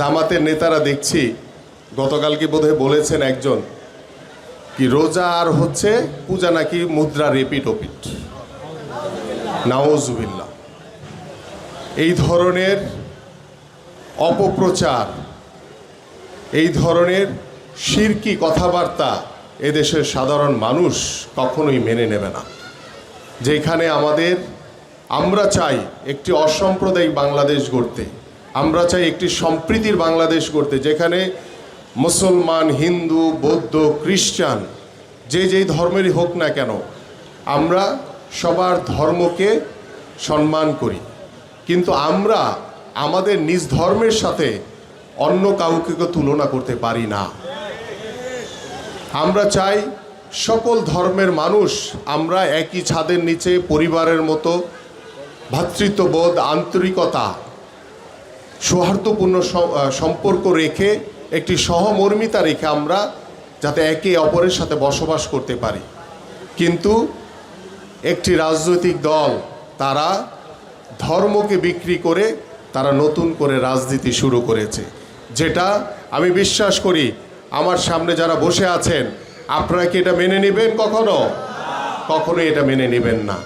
জামাতের নেতারা দেখছি, গতকালকে বোধহয় বলেছেন একজন কি রোজা আর হচ্ছে পূজা নাকি মুদ্রা রেপিট ওপিট। নাওজুবিল্লা এই ধরনের অপপ্রচার, এই ধরনের শিরকি কথাবার্তা এদেশের সাধারণ মানুষ কখনোই মেনে নেবে না। যেখানে আমাদের আমরা চাই একটি অসাম্প্রদায়িক বাংলাদেশ গড়তে। আমরা চাই একটি সম্প্রীতির বাংলাদেশ গড়তে, যেখানে মুসলমান, হিন্দু, বৌদ্ধ, খ্রিস্টান, যে যেই ধর্মেরই হোক না কেন, আমরা সবার ধর্মকে সম্মান করি। কিন্তু আমরা আমাদের নিজ ধর্মের সাথে অন্য কাউকে তুলনা করতে পারি না। আমরা চাই সকল ধর্মের মানুষ আমরা একই ছাদের নিচে পরিবারের মতো ভ্রাতৃত্ববোধ আন্তরিকতা সৌহার্দ্যপূর্ণ সম্পর্ক রেখে, একটি সহমর্মিতা রেখে আমরা যাতে একে অপরের সাথে বসবাস করতে পারি। কিন্তু একটি রাজনৈতিক দল, তারা ধর্মকে বিক্রি করে, তারা নতুন করে রাজনীতি শুরু করেছে। যেটা আমি বিশ্বাস করি, আমার সামনে যারা বসে আছেন, আপনারা কি এটা মেনে নেবেন কখনো? কখনো এটা মেনে নেবেন না।